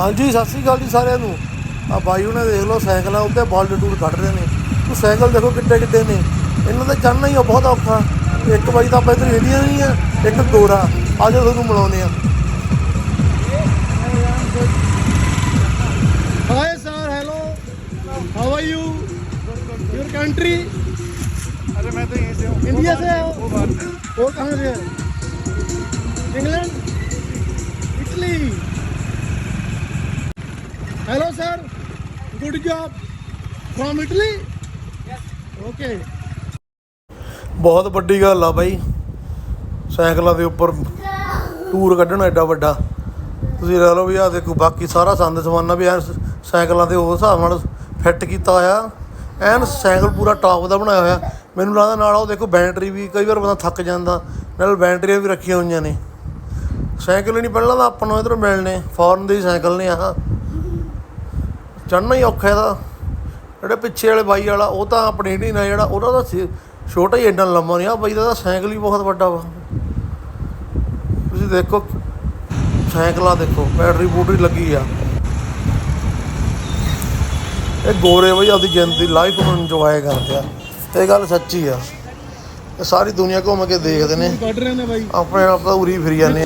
ਹਾਂਜੀ ਸਤਿ ਸ੍ਰੀ ਅਕਾਲ ਜੀ ਸਾਰਿਆਂ ਨੂੰ ਆ ਬਾਈ ਉਹਨੇ ਦੇਖ ਲਓ ਸਾਈਕਲਾਂ ਉੱਤੇ ਬਾਲਡ ਟੂਰ ਕੱਢ ਰਹੇ ਨੇ ਉਹ ਸਾਈਕਲ ਦੇਖੋ ਕਿੱਡੇ ਕਿੱਡੇ ਨੇ ਇਹਨਾਂ ਦਾ ਚੜ੍ਹਨਾ ਹੀ ਆ ਬਹੁਤ ਔਖਾ ਇੱਕ ਬਾਈ ਤਾਂ ਆਪਾਂ ਇੱਧਰ ਇੰਡੀਆ ਨਹੀਂ ਆ ਇੱਕ ਗੋਰਾ ਅੱਜ ਤੁਹਾਨੂੰ ਮਿਲਾਉਂਦੇ ਆ Hi sir, hello. How are you? Your country? अरे मैं तो यहीं से हूँ इंडिया से हो? वो बात नहीं और कहाँ से है? England? Good job. From Italy? Okay. ਬਹੁਤ ਵੱਡੀ ਗੱਲ ਆ ਬਾਈ। ਸਾਈਕਲਾਂ ਦੇ ਉੱਪਰ ਟੂਰ ਕੱਢਣਾ ਐਡਾ ਵੱਡਾ। ਤੁਸੀਂ ਲੈ ਲਓ ਵੀ ਆ ਦੇਖੋ ਬਾਕੀ ਸਾਰਾ ਸੰਦ ਸਮਾਨਾ ਵੀ ਐਨ ਸਾਈਕਲਾਂ ਦੇ ਉਸ ਹਿਸਾਬ ਨਾਲ ਫਿੱਟ ਕੀਤਾ ਹੋਇਆ। ਐਨ ਸਾਈਕਲ ਪੂਰਾ ਟਾਪ ਦਾ ਬਣਾਇਆ ਹੋਇਆ। ਮੈਨੂੰ ਲੱਗਦਾ ਨਾਲ ਉਹ ਦੇਖੋ ਬੈਟਰੀ ਵੀ ਕਈ ਵਾਰ ਬੰਦਾ ਥੱਕ ਜਾਂਦਾ। ਨਾਲ ਬੈਟਰੀਆਂ ਵੀ ਰੱਖੀਆਂ ਹੋਈਆਂ ਨੇ। ਸਾਈਕਲ ਹੀ ਨਹੀਂ ਪਹਿਲਾਂ ਤਾਂ ਆਪਾਂ ਨੂੰ ਇਧਰੋਂ ਮਿਲਣੇ। ਫੋਰਨ ਦੇ ਹੀ ਸਾਈਕਲ ਨੇ ਆਹ। ਚੜ੍ਹਨਾ ਹੀ ਔਖਾ ਇਹਦਾ। ਜਿਹੜੇ ਪਿੱਛੇ ਵਾਲੇ ਬਾਈ ਵਾਲਾ ਉਹ ਤਾਂ ਆਪਣੇ ਨਹੀਂ ਨਾ ਜਿਹੜਾ ਉਹਦਾ ਤਾਂ ਸੀ- ਛੋਟਾ ਹੀ ਐਡਾ ਲੰਮਾ ਨਹੀਂ। ਆ ਬਾਈ ਦਾ ਤਾਂ ਸਾਈਕਲ ਹੀ ਬਹੁਤ ਵੱਡਾ ਵਾ। ਤੁਸੀਂ ਦੇਖੋ ਸਾਈਕਲਾਂ ਦੇਖੋ ਬੈਟਰੀ ਬੂਟਰੀ ਲੱਗੀ ਆ। ਇਹ ਗੋਰੇ ਬਈ ਆਪਦੀ ਜ਼ਿੰਦਗੀ ਲਾਈਫ ਨੂੰ ਇੰਜੋਏ ਕਰਦੇ ਆ। ਇਹ ਗੱਲ ਸੱਚੀ ਆ। ਇਹ ਸਾਰੀ ਦੁਨੀਆ ਘੁੰਮ ਕੇ ਦੇਖਦੇ ਨੇ। ਆਪਣੇ ਆਪ ਤਾਂ ਉਰੀ ਫਿਰੀ ਜਾਂਦੇ